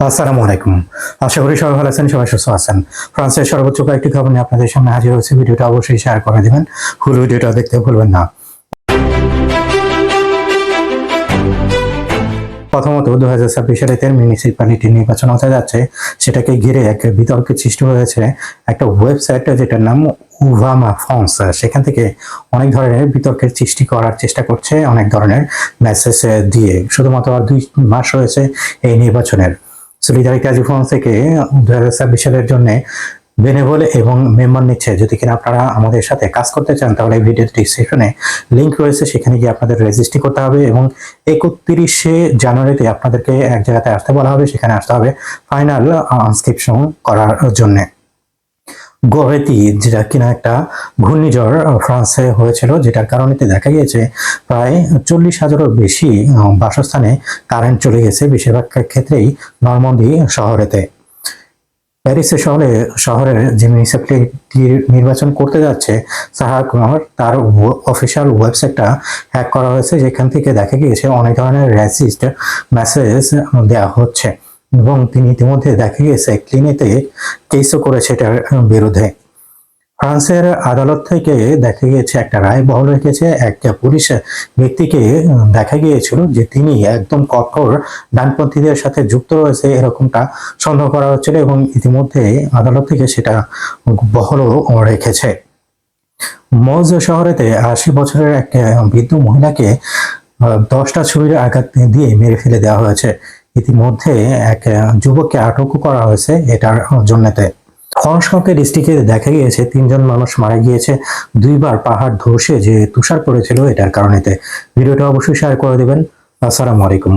আসসালামু আলাইকুম। আশা করি সবাই ভালো আছেন, সবাই সুস্থ আছেন। ফ্রান্সের সর্বোচ্চ কয়েকটি খবর নিয়ে আপনাদের সামনে হাজির হয়েছে। ভিডিওটা অবশ্যই শেয়ার করে দিবেন। ফুল ভিডিওটা দেখতে ভুলবেন না। প্রথমত দু হাজার ছাব্বিশ সালে তেল মিউনিসিপ্যালিটি নির্বাচন হতে যাচ্ছে, সেটাকে ঘিরে এক বিতর্কের সৃষ্টি হয়েছে। একটা ওয়েবসাইট যেটার নাম উভামা ফন্স, সেখান থেকে অনেক ধরনের বিতর্কের সৃষ্টি করার চেষ্টা করছে অনেক ধরনের মেসেজ দিয়ে। শুধুমাত্র আর দুই মাস রয়েছে এই নির্বাচনের। সলিডারিটি আজ ফোন থেকে দু হাজার ছাব্বিশ সালের জন্য বেনেবল এবং মেম্বার নিচ্ছে, যদি কিনা আপনারা আমাদের সাথে কাজ করতে চান, তাহলে এই ভিডিও ডিসক্রিপশনে লিঙ্ক রয়েছে, সেখানে গিয়ে আপনাদের রেজিস্ট্রি করতে হবে এবং একত্রিশে জানুয়ারিতে আপনাদেরকে এক জায়গাতে আসতে বলা হবে, সেখানে আসতে হবে ফাইনাল আনস্ক্রিপশন করার জন্যে। গোহেতি যেটা কিনা একটা ঘূর্ণিঝড় ফ্রান্সে হয়েছিল, যেটার কারণে দেখা গিয়েছে প্রায় চল্লিশ হাজারও বেশি বাসস্থানে কারেন্ট চলে গেছে, বেশিরভাগ ক্ষেত্রেই নর্মন্দি শহরেতে। প্যারিসের শহরে, শহরের যে মিউনিসিপ্যালিটির নির্বাচন করতে যাচ্ছে সাহা কুমার, তার অফিসিয়াল ওয়েবসাইটটা হ্যাক করা হয়েছে, যেখান থেকে দেখা গিয়েছে অনেক ধরনের র্যাসিস্ট মেসেজ দেওয়া হচ্ছে। এবং তিনি ইতিমধ্যে দেখা গেছে ক্লিনিতে কেসও করেছে এটার বিরুদ্ধে। ফ্রান্সের আদালত থেকে দেখা গিয়েছে একটা রায় বহাল রেখেছে, একটা পুলিশ ব্যক্তিকে দেখা গিয়েছিল যে তিনি একদম কঠোর ডানপন্থীদের সাথে যুক্ত রয়েছে এরকমটা সন্দেহ করা হচ্ছিল এবং ইতিমধ্যে আদালত থেকে সেটা বহলও রেখেছে। মজ শহরেতে আশি বছরের এক বৃদ্ধ মহিলাকে দশটা ছুরির আঘাত দিয়ে মেরে ফেলে দেওয়া হয়েছে। ইতিমধ্যে এক যুবককে আটকও করা হয়েছে এটার জন্যতে। খরসককে ডিস্ট্রিক্টে দেখা গিয়েছে, তিনজন মানুষ মারা গিয়েছে, দুইবার পাহাড় ধসে যে তুষার পড়েছিল এটার কারণেতে। ভিডিওটা অবশ্যই শেয়ার করে দেবেন। আসসালামু আলাইকুম।